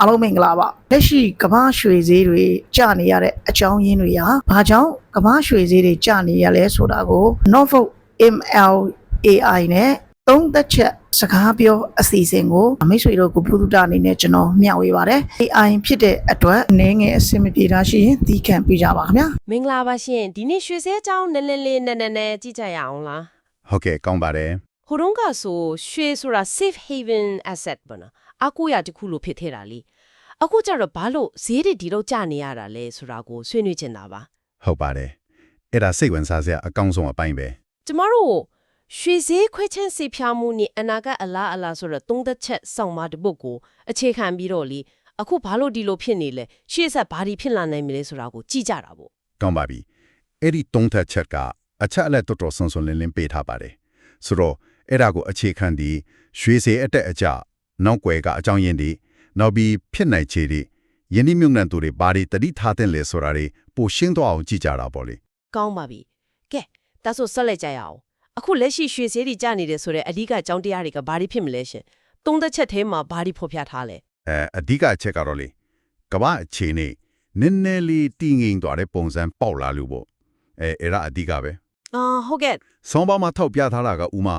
အားလုံးမင်္ဂလာပါလက်ရှိကမ္ဘာရွှေဈေးတွေကျနေရတဲ့အကြောင်းရင်းတွေဟာဘာကြောင့်ကမ္ဘာရွှေဈေးတွေကျနေရလဲဆိုတာကို Norfolk MLAI နဲ့သုံးသက်ချက်စကားပြောအစီအစဉ်ကိုမိတ်ဆွေတို့ကိုပြုလုပ်တာအနေနဲ့ကျွန်တော်မျှဝေပါတယ် AI ဖြစ်တဲ့အတွက်နည်းငယ်အဆင်မပြေတာရှိရင်သီးခံပေးကြပါခင်ဗျာမင်္ဂလာပါရှင်ဒီနေ့ရွှေစဲအကြောင်းနည်းနည်းလေးနည်းနည်းနဲ့ကြည့်ကြရအောင်လားဟုတ်ကဲ့ကောင်းပါတယ်ဟိုတုန်းကဆိုရွှေဆိုတာ safe haven asset ပေါ့နော် အကူရတစ်ခုလို့ဖြစ်ထဲတာလေအခုကျတော့ဘာလို့ဈေးတွေဒီတော့ကျနေရတာလဲဆိုတာကိုဆွေးနွေးချင်တာပါဟုတ်ပါတယ်အဲ့ဒါစိတ်ဝင်စားစရာအကောင်းဆုံးအပိုင်းပဲကျမတို့ရွှေဈေးခွဲချမ်းစီဖြာမှုနဲ့အနာဂတ်အလားအလားဆိုတော့သုံးသက်ချက်စောင့်မတစ်ပုတ်ကိုအခြေခံပြီးတော့လေအခုဘာလို့ဒီလိုဖြစ်နေလဲရှေ့ဆက်ဘာဒီဖြစ်လာနိုင်မလဲဆိုတာကိုကြည့်ကြတာပေါ့ကောင်းပါပြီအဲ့ဒီတုံးသက်ချက်ကအချက်အလက်တော်တော်ဆွန်ဆွန်လင်းလင်းပေးထားပါတယ်ဆိုတော့အဲ့ဒါကိုအခြေခံပြီးရွှေစေအတက်အကျ နောက်ွယ်ကအကြောင်းရင်းဒီနောက်ပြီးဖြစ်နိုင်ခြေဒီယင်းဒီမြုံနှံသူတွေဘာတွေတတိထားတဲ့လဲဆိုတာတွေပိုရှင်းတော့အောင်ကြည့်ကြတာပေါ့လေကောင်းပါပြီကဲဒါဆိုဆက်လက်ကြရအောင်အခုလက်ရှိရွှေဈေးတွေကျနေတယ်ဆိုတော့အဓိကအကြောင်းတရားတွေကဘာတွေဖြစ်မလဲရှင်သုံးသက်ချက်ထဲမှာဘာတွေဖော်ပြထားလဲအဲအဓိကအချက်ကတော့လေကမ္ဘာအခြေအနေနည်းနည်းလေးတည်ငြိမ်သွားတဲ့ပုံစံပေါက်လာလို့ပေါ့အဲအဲ့ဒါအဓိကပဲအာဟုတ်ကဲ့ဆောင်းပါးမှာထောက်ပြထားတာကဥမာ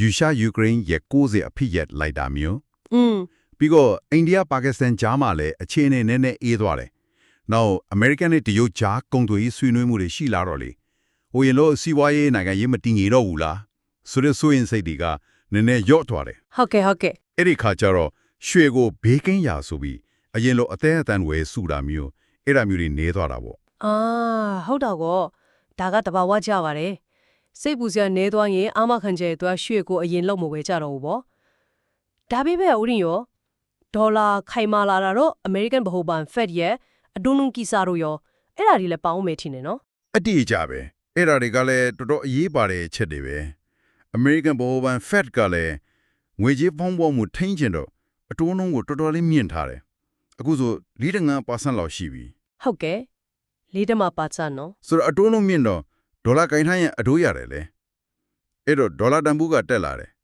ယူရှားယူကရိန်းရဲ့60အဖြစ်ရက်လိုက်တာမျိုး อืมပြီးတော့အိန္ဒိယပါကစ္စတန်ကြားမှာလည်းအခြေအနေနည်းနည်းအေးသွားတယ်။နောက်အမေရိကန်နဲ့တရုတ်ကြားကုန်သွယ်ရေးဆွေးနွေးမှုတွေရှိလာတော့လေ။ဟိုရင်လို့စီးပွားရေးနိုင်ငံရေးမတည်ငြိမ်တော့ဘူးလား။ဆိုတဲ့ဆိုရင်စိတ်တွေကနည်းနည်းယော့သွားတယ်ဟုတ်ကဲ့ဟုတ်ကဲ့။အဲ့ဒီခါကျတော့ရွှေကိုဘေးကင်းရာဆိုပြီးအရင်လိုအသေးအတန်ဝယ်စုတာမျိုးအဲ့ဒါမျိုးတွေနေသွားတာပေါ့အာဟုတ်တော့ကောဒါကတဘာဝကြပါတယ်စိတ်ပူစရာနေသွားရင်အာမခံချက်အတွက်ရွှေကိုအရင်လောက်မဝယ်ကြတော့ဘူးပေါ့ ဒါပေမဲ့ဦးရင်ရောဒေါ်လာခိုင်မာလာတာတော့ American ဗဟိုဘဏ် Fed ရဲ့အဒုံနုံကီစာတို့ရောအဲ့ဒါတွေလည်းပေါင်းမယ်ထင်တယ်နော်။အတိအကျပဲ။အဲ့ဒါတွေကလည်းတော်တော်အရေးပါတဲ့ချက်တွေပဲ။ American ဘိုးဘန် Fed ကလည်းငွေကြေးဖောင်းပေါ်မှုထိန်းချင်တော့အတိုးနှုန်းကိုတော်တော်လေးမြင့်ထားတယ်။အခုဆို45%လောက်ရှိပြီဟုတ်ကဲ့လေးတမပါချနော်။ဆိုတော့အတိုးနှုန်းမြင့်တော့ဒေါ်လာကင်ထိုင်းရင်အတိုးရတယ်လေ။အဲ့တော့ဒေါ်လာတန်ဖိုးကတက်လာတယ်။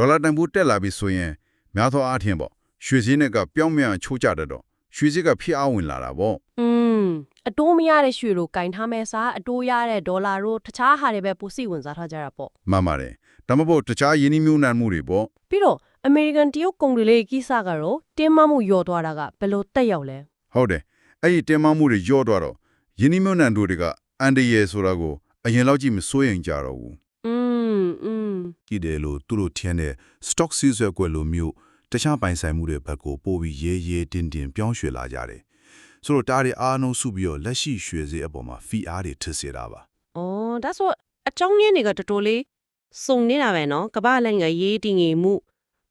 ဒေါ်လာတန်ဖိုးတက်လာပြီဆိုရင်များသောအားဖြင့်ပေါ့ရွှေစည်းနဲ့ကပြောင်းပြန်ချိုးကြတတ်တော့ရွှေစည်းကဖြစ်အားဝင်လာတာပေါ့อืมအတိုးမရတဲ့ရွှေလိုကင်ထားမဲ့စားအတိုးရတဲ့ဒေါ်လာတို့တခြားဟာတွေပဲပိုစိဝင်စားထားကြတာပေါ့မှန်ပါတယ်ဒါမှမဟုတ်တခြားယင်းနှမြုံနှံမှုတွေပေါ့ပြီးတော့အမေရိကန်တရုတ်ကုန်တွေလေးကိစ္စကတော့တင်းမမှုညော့သွားတာကဘယ်လိုတက်ရောက်လဲဟုတ်တယ်အဲ့ဒီတင်းမမှုတွေညော့သွားတော့ယင်းနှမြုံနှံတို့တွေကအန်ဒီရယ်ဆိုတာကိုအရင်လောက်ကြည့်မစိုးရင်ကြတော့ဘူး ကြည့်တယ်လို့သူတို့ထင်တဲ့ stock စီးဆွဲကွက်လိုမျိုးတခြားပိုင်ဆိုင်မှုတွေဘက်ကိုပို့ပြီးရေးရေးတင်းတင်းပြောင်းရွှေ့လာကြတယ်။ဆိုတော့တားတွေအားလုံးစုပြီးတော့လက်ရှိရွှေစည်းအပေါ်မှာဖီအားတွေထစ်စေတာပါ။အော်ဒါဆိုအကြောင်းရင်းတွေကတော်တော်လေးစုံနေတာပဲနော်။ကမ္ဘာလည်းငယ်ရေးတည်ငြိမ်မှု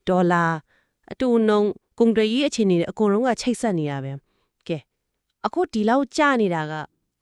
ဒေါ်လာအတူနှုံကုန်တရေးအခြေအနေတွေအကုန်လုံးကချိတ်ဆက်နေတာပဲ။ကဲအခုဒီလောက်ကျနေတာက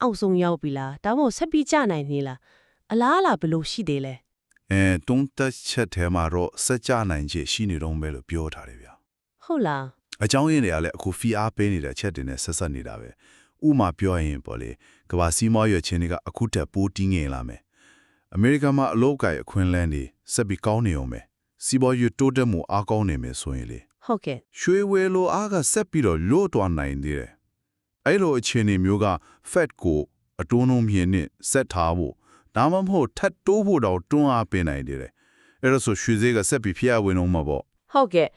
အောက်ဆုံးရောက်ပြီလား။ဒါမှမဟုတ်ဆက်ပြီးကျနိုင်နေလား။အလားအလာဘယ်လိုရှိသေးလဲ။ အဲတုံးသက်ချက်ထဲမှာတော့စက်ကြနိုင်ခြေရှိနေတော့ပဲလို့ပြောထားတယ်ဗျာ။ဟုတ်လား။အကြောင်းရင်းတွေကလည်းအခုဖီအားပေးနေတဲ့ချက်တွေနဲ့ဆက်ဆက်နေတာပဲ။ဥမာပြောရင်ပေါ့လေကမ္ဘာစီးမွားရွက်ချင်းတွေကအခုတက်ပိုးတင်းငင်လာမယ်။အမေရိကန်မှာအလုပ်အကိုင်အခွင့်အလမ်းတွေဆက်ပြီးကောင်းနေအောင်ပဲ။စီးပွားရေးတိုးတက်မှုအားကောင်းနေမယ်ဆိုရင်လေ။ဟုတ်ကဲ့ရွှေဝဲလိုအားကဆက်ပြီးတော့လွတ်သွားနိုင်သေးတယ်။အဲ့လိုအခြေအနေမျိုးက Fed ကိုအတိုးနှုန်းမြင့်နဲ့ဆက်ထားဖို့ ဒါမှမဟုတ်ထပ်တိုးဖို့တော့တွန်းအားပေးနိုင်သေးတယ်။အဲ့ဒါဆိုရွှေဈေးကဆက်ပြီးဖျက်ဝင်အောင်မှာပေါ့။ဟုတ်ကဲ့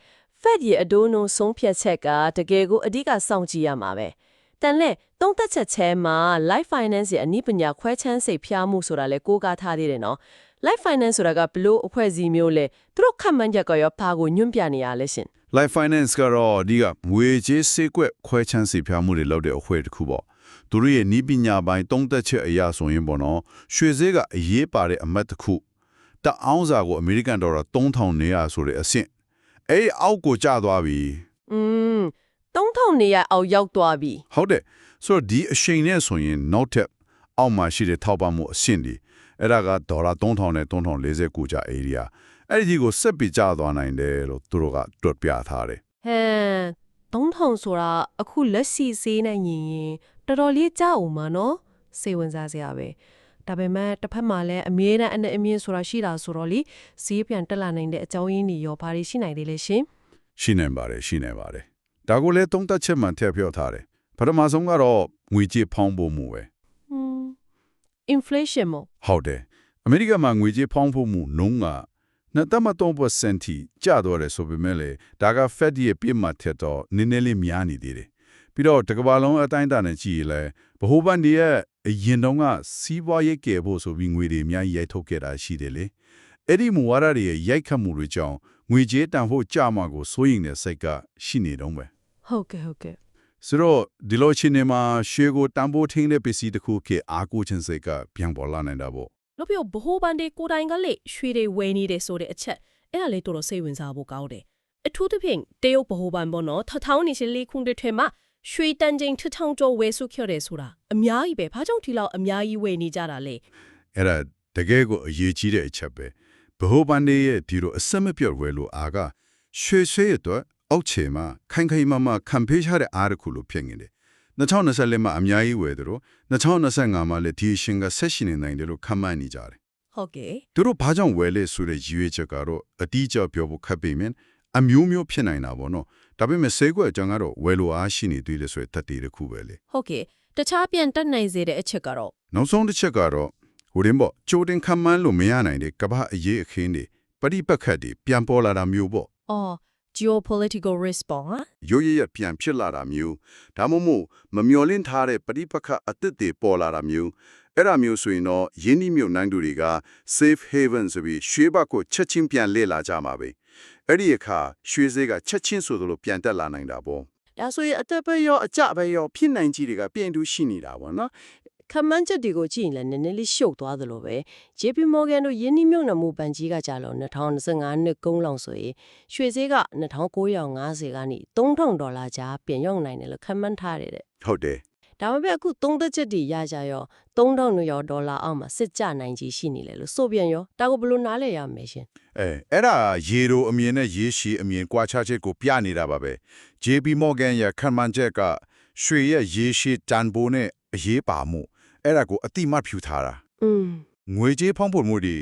Fed ရဲ့အဒိုးနှုံဆုံးဖြတ်ချက်ကတကယ်ကိုအဓိကစောင့်ကြည့်ရမှာပဲ။တန်လဲသုံးသက်ချက်ချဲမှာ Life Finance ရဲ့အနည်းပညာခွဲချမ်းစိတ်ဖျားမှုဆိုတာလဲကိုးကားထားသေးတယ်နော်။ Life Finance ဆိုတာကဘလို့အဖွဲ့အစည်းမျိုးလဲသူတို့ခန့်မှန်းချက်ကရောဘာကိုညွှန်ပြနေရလဲရှင်။ Life Finance ကတော့ဒီကငွေကြေးစေကွက်ခွဲချမ်းစီဖျားမှုတွေလုပ်တဲ့အခွင့်တစ်ခုပေါ့။ သူတို့ရဲ့နီးပညာပိုင်းတုံးသက်ချက်အရာဆိုရင်ပေါ့နော်။ရွှေဈေးကအရေးပါတဲ့အမတ်တစ်ခုတအောင်စာကိုအမေရိကန်ဒေါ်လာ3000နေရဆိုတဲ့အဆင့်အဲ့ဒီအောက်ကိုကျသွားပြီ။။อืม3000နေရအောင်ရောက်သွားပြီဟုတ်တယ်ဆိုတော့ဒီအချိန်နဲ့ဆိုရင်နောက်ထပ်အောက်မှာရှိတဲ့ထောက်ပံ့မှုအဆင့်ဒီအဲ့ဒါကဒေါ်လာ3000နဲ့3049ကျ area အဲ့ဒီကိုဆက်ပြီးကျသွားနိုင်တယ်လို့သူတို့ကတွက်ပြထားတယ်။ဟမ်3000ဆိုတာအခုလက်ရှိဈေးနဲ့ညီရင် တော်တော်လေးကြောက်အောင်ပါနော်။စိတ်ဝင်စားစရာပဲ။ဒါပေမဲ့တစ်ဖက်မှာလည်းအမြဲတမ်းအနဲ့အမြင့်ဆိုတာရှိတာဆိုတော့လေဈေးပြန်တက်လာနိုင်တဲ့အကြောင်းရင်းတွေရောဘာတွေရှိနိုင်သေးလဲရှင်ရှိနိုင်ပါတယ်ရှိနိုင်ပါတယ်ဒါကိုလည်းသုံးသက်ချက်မှန်ထည့်ပြောထားတယ်ပထမဆုံးကတော့ငွေကြေးဖောင်းဖို့မှုပဲဟွန်း inflation မို့ဟုတ်တယ်အမေရိကမှာငွေကြေးဖောင်းဖို့မှုနှုန်းက2.3%ထိကျသွားတယ်ဆိုပေမဲ့လေဒါက Fed ရဲ့ပြစ်မှတ်ထက်တော့နည်းနည်းလေးများနေသေးတယ် ပြီးတော့တစ်ကမ္ဘာလုံးအတိုင်းအတာနဲ့ကြည့်ရင်လည်းဗဟိုဘဏ်တွေရဲ့အရင်တုန်းကစီးပွားရေးကယ်ဖို့ဆိုပြီးငွေတွေအများကြီးရိုက်ထုတ်ခဲ့တာရှိတယ်လေအဲ့ဒီမူဝါဒတွေရဲ့ရိုက်ခတ်မှုတွေကြောင့်ငွေကြေးတန်ဖို့ကြမှာကိုစိုးရိမ်တဲ့စိတ်ကရှိနေတော့ပဲဟုတ်ကဲ့ဟုတ်ကဲ့ဆိုတော့ဒီလိုချင်းနေမှာရွှေကိုတန်ဖိုးထင်းတဲ့ပစ္စည်းတစ်ခုကအားကိုးခြင်းစိတ်ကပြန်ပေါ်လာနိုင်တာပေါ့လို့ပြောဘိုးဘန်ဒီကိုတိုင်ကလေရွှေတွေဝယ်နေတယ်ဆိုတဲ့အချက်အဲ့ဒါလေးတော်တော်စိတ်ဝင်စားဖို့ကောင်းတယ်အထူးသဖြင့်တရုတ်ဘိုးဘန်ပေါ့နော်ထထောင်းနေရှင်လေးခုနှစ်ထဲမှာ ရွှေတန်ချိန်ထထောင်ကျော်ဝယ်စုခဲ့တယ်ဆိုတာအများကြီးပဲဘာကြောင့်ဒီလောက်အများကြီးဝယ်နေကြတာလဲအဲ့ဒါတကယ်ကိုအရေးကြီးတဲ့အချက်ပဲဘဟိုဘန်ဒေရဲ့ဒီလိုအစမပြတ်ဝဲလို့အားကရွှေရွှေရဲ့အတွက်အောက်ခြေမှာခိုင်ခိုင်မာမာခံပေးထားတဲ့အားတစ်ခုလို့ဖြစ်နေတယ်2024မှာအများကြီးဝယ်တယ်လို့2025မှာလည်းဒီအရှင်ကဆက်ရှိနေနိုင်တယ်လို့ခန့်မှန်းနေကြတယ်ဟုတ်ကဲ့သူတို့ဘာကြောင့်ဝယ်လဲဆိုတဲ့ရည်ရွယ်ချက်ကတော့အတိအကျပြောဖို့ခက်ပေမယ့် အမျိုးမျိုးဖြစ်နိုင်တာပေါ့နော်ဒါပေမဲ့စေကွက်အကြောင်းကတော့ဝယ်လို့အားရှိနေသေးတယ်ဆိုတဲ့တတိတစ်ခုပဲလေဟုတ်ကဲ့တခြားပြန်တက်နိုင်စေတဲ့အချက်ကတော့နောက်ဆုံးတစ်ချက်ကတော့ဟိုရင်ပေါ့ကြိုတင်ခံမှန်းလို့မရနိုင်တဲ့ကမ္ဘာအရေးအခင်းတွေပရိပက္ခတွေပြန်ပေါ်လာတာမျိုးပေါ့အော် geopolitical risk ပေါ့ဟာရိုးရရပြန်ဖြစ်လာတာမျိုးဒါမှမဟုတ်မမျော်လင့်ထားတဲ့ပရိပက္ခအသစ်တွေပေါ်လာတာမျိုးအဲ့ဒါမျိုးဆိုရင်တော့ယင်းဒီမျိုးနိုင်သူတွေက safe haven ဆိုပြီးရွှေဘက်ကိုချက်ချင်းပြန်လေ့လာကြမှာပဲ အဲ့ဒီအခါရွှေဈေးကချက်ချင်းဆိုသလိုပြန်တက်လာနိုင်တာပေါ့ဒါဆိုရင်အသက်ပဲရောအကြပဲရောဖြစ်နိုင်ကြီးတွေကပြင်တူရှိနေတာပေါ့နော်ခမန်းချက်တွေကိုကြည့်ရင်လည်းနည်းနည်းလေးရှုပ်သွားသလိုပဲ JP Morgan တို့ယင်းနှိမ့်မြုံနမှုပန်ကြီးကကြလို့2025နှစ်ကုန်းလောက်ဆိုရင်ရွှေဈေးက2950ကနေ3000ဒေါ်လာကြားပြင်ရောက်နိုင်တယ်လို့ခန့်မှန်းထားတယ်တဲ့ဟုတ်တယ် ဒါပေမဲ့အခုသုံးသက်ချက်တွေရကြရော3000ရောဒေါ်လာအောက်မှာစစ်ကြနိုင်ကြီးရှိနေလေလို့ဆိုပြန်ရောဒါကိုဘယ်လိုနားလဲရမလဲရှင်အဲအဲ့ဒါရေတိုအမြင်နဲ့ရေရှည်အမြင်ကွာခြားချက်ကိုပြနေတာပါပဲ JP Morgan ရဲ့ခံမှန်းချက်ကရွှေရဲ့ရေရှည်တန်ဖိုးနဲ့အရေးပါမှုအဲ့ဒါကိုအတိမတ်ဖြူထားတာอืมငွေကြေးဖောင်းဖို့မှုတွေ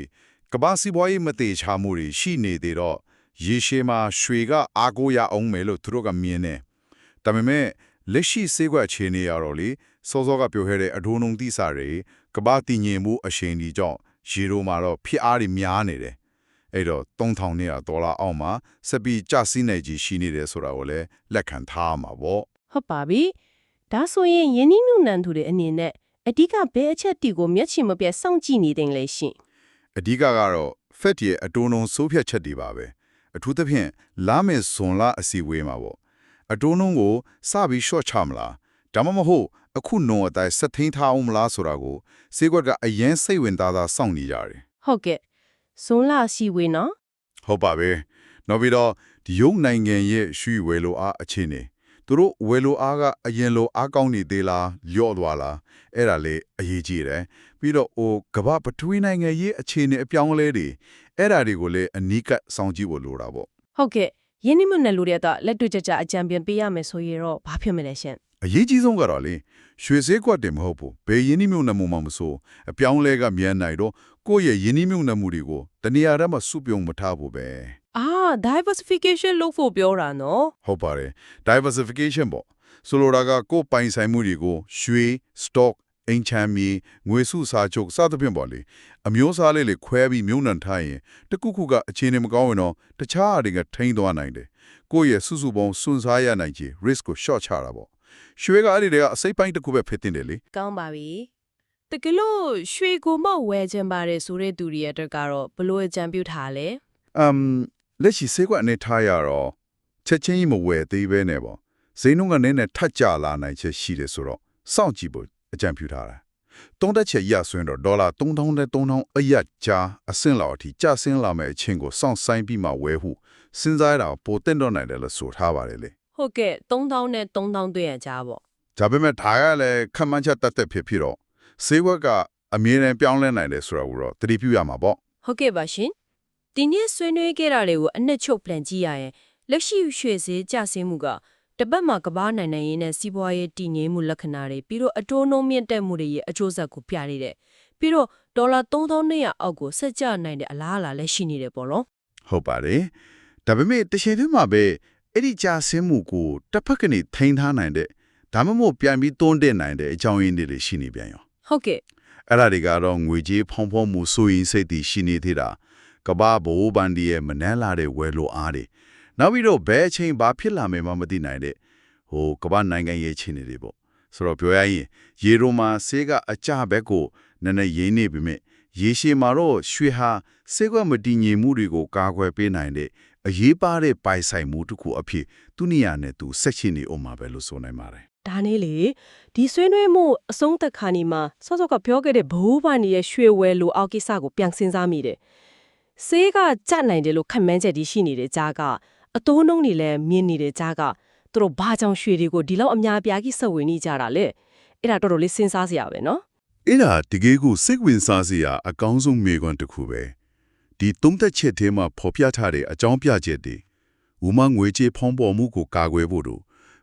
ကမ္ဘာစီးပွားရေးမသေးချာမှုတွေရှိနေသေးတော့ရေရှည်မှာရွှေကအားကိုးရအောင်မယ်လို့သူတို့ကမြင်တယ်ဒါပေမဲ့ လက်ရှိစေကွက်အခြေအနေရတော့လေစောစောကပြောခဲ့တဲ့အဒိုးနှုံတိစာတွေကမ္ဘာတည်ငြိမ်မှုအရှိန်ဒီကြောင့်ရေတိုမှာတော့ဖြစ်အားတွေများနေတယ်အဲ့တော့3000နဲ့ဒေါ်လာအောက်မှာဆက်ပြီးကျဆင်းနေကြီးရှိနေတယ်ဆိုတာကိုလည်းလက်ခံထားမှာပေါ့ဟုတ်ပါပြီဒါဆိုရင်ယင်းနှိမ့်နံသူတွေအနေနဲ့အဓိကဘယ်အချက်တီကိုမျက်ချင်မပြတ်စောင့်ကြည့်နေတယ်လဲရှင်အဓိကကတော့ Fed ရဲ့အတိုးနှုံစိုးဖြတ်ချက်တွေပါပဲအထူးသဖြင့်လာမယ့်ဇွန်လအစီအဝေးမှာပေါ့ အတိုးနှုံကိုစပြီး short ချမလားဒါမှမဟုတ်အခုနှုံအတိုင်းဆက်ထိန်ထားအောင်မလားဆိုတာကိုစေကွက်ကအရင်စိတ်ဝင်စားစားစောင့်နေကြတယ်ဟုတ်ကဲ့ဇွန်လစီဝေးနော်ဟုတ်ပါပဲနောက်ပြီးတော့ဒီရုပ်နိုင်ငံရဲ့ရွှေဝယ်လိုအားအခြေအနေသူတို့ဝယ်လိုအားကအရင်လိုအားကောင်းနေသေးလားလျော့သွားလားအဲ့ဒါလေးအရေးကြီးတယ်ပြီးတော့ဟိုကမ္ဘာပထဝီနိုင်ငံရဲ့အခြေအနေအပြောင်းအလဲတွေအဲ့ဒါတွေကိုလည်းအနီးကပ်စောင့်ကြည့်ဖို့လိုတာပေါ့ဟုတ်ကဲ့ ယင်းနှိမ့်နံလူတွေကတော့လက်တွေ့ကြကြအကြံပြန်ပေးရမယ်ဆိုရင်တော့ဘာဖြစ်မလဲရှင်အရေးကြီးဆုံးကတော့လေရွှေစည်းကွက်တင်မဟုတ်ဘူးဘယ်ယင်းနှိမ့်မြုံနှမှုမှမဆိုအပြောင်းအလဲကမြန်နိုင်တော့ကိုယ့်ရဲ့ယင်းနှိမ့်မြုံနှမှုတွေကိုတနေရာထဲမှာစုပြုံမထားဖို့ပဲအာ diversification လုပ်ဖို့ပြောတာနော်ဟုတ်ပါတယ် diversification ပေါ့ဆိုလိုတာကကိုယ်ပိုင်ဆိုင်မှုတွေကိုရွှေ stock အိမ်ချမ်းမြေငွေစုစာချုပ်စသဖြင့်ပေါ့လေအမျိုးအစားလေးလေးခွဲပြီးမြုံနှံထားရင်တစ်ခုခုကအခြေအနေမကောင်းရင်တော့တခြားအရာတွေကထိန်းသွားနိုင်တယ်ကိုယ့်ရဲ့စုစုပေါင်းစွန့်စားရနိုင်ခြေ risk ကို short ချတာပေါ့ရွှေကအဲ့ဒီတွေကအစိပ်ပိုင်းတစ်ခုပဲဖြစ်တင်တယ်လေကောင်းပါပြီတကယ်လို့ရွှေကိုမောက်ဝဲခြင်းပါတယ်ဆိုတဲ့သူတွေရဲ့အတွက်ကတော့ဘလို့အကြံပြုထားလဲအမ်လက်ရှိစေကွက်အနေထားရတော့ချက်ချင်းကြီးမဝယ်သေးပဲနဲ့ပေါ့ဈေးနှုန်းကနည်းနည်းထပ်ကျလာနိုင်ချက်ရှိတယ်ဆိုတော့စောင့်ကြည့်ဖို့ အကြံပြုထားတာတုံးတက်ချက်ရဆိုရင်တော့ဒေါ်လာ3000နဲ့3000အရက်ကြားအဆင့်လောက်အထိကျဆင်းလာမယ့်အချင်းကိုစောင့်ဆိုင်ပြီးမှဝယ်ဟုစဉ်းစားရတာပိုတက်တော့နိုင်တယ်လို့ဆိုထားပါတယ်လေဟုတ်ကဲ့3000နဲ့3000တွေ့ရကြပေါ့ဒါပေမဲ့ဒါကလည်းခံမှန်းချက်တက်တက်ဖြစ်ဖြစ်တော့စေကွက်ကအမြဲတမ်းပြောင်းလဲနိုင်တယ်ဆိုတာကိုတော့သတိပြုရမှာပေါ့ဟုတ်ကဲ့ပါရှင်ဒီနေ့ဆွေးနွေးခဲ့တာတွေကိုအနှစ်ချုပ်ပြန်ကြည့်ရရင်လက်ရှိရွှေဈေးကျဆင်းမှုက တပတ်မှာကဘာနိုင်နိုင်ရင်းနဲ့စီးပွားရေးတည်ငြိမ်မှုလက္ခဏာတွေပြီးတော့အတိုးနှုန်းမြင့်တက်မှုတွေရဲ့အကျိုးဆက်ကိုပြနေတယ်ပြီးတော့ဒေါ်လာ3200အောက်ကိုဆက်ကျနိုင်တဲ့အလားအလာလည်းရှိနေတယ်ပေါ့နော်ဟုတ်ပါတယ်ဒါပေမဲ့တစ်ချိန်တည်းမှာပဲအဲ့ဒီကြာဆင်းမှုကိုတစ်ဖက်ကနေထိန်းထားနိုင်တဲ့ဒါမှမဟုတ်ပြန်ပြီးတွန်းတင်နိုင်တဲ့အကြောင်းရင်းတွေရှိနေပြန်ရောဟုတ်ကဲ့အဲ့ဒါတွေကတော့ငွေကြေးဖောင်းဖောင်းမှုစိုးရင်စိတ်တည်ရှိနေသေးတာကဘာဘိုးဘန်ဒီရဲ့မနှမ်းလာတဲ့ဝယ်လိုအားတွေ နောက်ပြီးတော့ဘယ်အချိန်ဘာဖြစ်လာမယ်မှမသိနိုင်တဲ့ဟိုကဘာနိုင်ငံရဲ့အခြေအနေတွေပေါ့ဆိုတော့ပြောရရင်ရေရိုမာဆေးကအကြဘက်ကိုနည်းနည်းရင်းနေပြီမြရေရှည်မှာတော့ရွှေဟာဆေးကွက်မတည်ငြိမ်မှုတွေကိုကာကွယ်ပေးနိုင်တဲ့အရေးပါတဲ့ပိုင်ဆိုင်မှုတစ်ခုအဖြစ်သူနေရာနဲ့သူဆက်ရှိနေအောင်မှာပဲလို့ဆိုနိုင်ပါတယ်ဒါနဲ့လေဒီဆွေးနွေးမှုအဆုံးသက်ခါနီမှာစောစောကပြောခဲ့တဲ့ဘိုးဘာနီရဲ့ရွှေဝယ်လိုအောက်ကိစ္စကိုပြန်စဉ်းစားမိတယ်ဆေးကကြက်နိုင်တယ်လို့ခန့်မှန်းချက်ဒီရှိနေတဲ့ကြားက အတိုးနှုံးတွေလည်းမြင်နေတဲ့ကြားကသူတို့ဘာကြောင့်ရွှေတွေကိုဒီလောက်အများပြားကြီးဆက်ဝင်နေကြတာလဲအဲ့ဒါတော်တော်လေးစဉ်းစားစရာပဲနော်အဲ့ဒါတကယ်ကိုစိတ်ဝင်စားစရာအကောင်းဆုံးမေခွန်းတစ်ခုပဲဒီသုံးသက်ချက်ထဲမှာဖော်ပြထားတဲ့အကြောင်းပြချက်တွေဥမငွေကြေးဖောင်းပေါ်မှုကိုကာကွယ်ဖို့တို့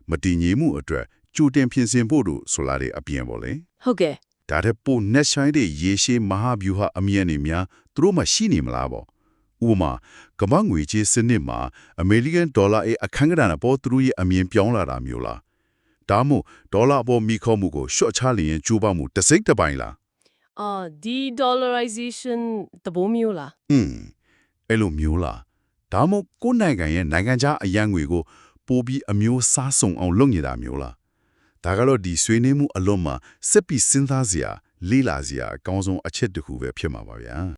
မတည်ငြိမ်မှုအတွက်ကြိုတင်ပြင်ဆင်ဖို့တို့ဆိုလာတဲ့အပြင်ပေါ့လေဟုတ်ကဲ့ဒါတဲ့ပိုနက်ဆိုင်တဲ့ရေရှည်မဟာဗျူဟာအမြင်နေများသူတို့မှရှိနေမလားပေါ့ ဥပမာကမ္ဘာငွေကြေးစနစ်မှာအမေရိကန်ဒေါ်လာရဲ့အခန်းကဏ္ဍပေါ်သူတို့ရဲ့အမြင်ပြောင်းလာတာမျိုးလားဒါမှမဟုတ်ဒေါ်လာပေါ်မိခေါမှုကိုရှော့ချလျင်ကျိုးပေါမှုတစ်စိတ်တစ်ပိုင်းလားအာဒီ dollarization တဘိုးမျိုးလား။อืมအဲ့လိုမျိုးလား။ဒါမှမဟုတ်ကိုယ်နိုင်ငံရဲ့နိုင်ငံခြားအရန်ငွေကိုပိုပြီးအမျိုးစားစုံအောင်လုပ်နေတာမျိုးလား။ဒါကတော့ဒီဆွေးနွေးမှုအလုံးမှာစစ်ပြီးစဉ်းစားစရာလေးလာစရာအကောင်းဆုံးအချက်တစ်ခုပဲဖြစ်မှာပါဗျာ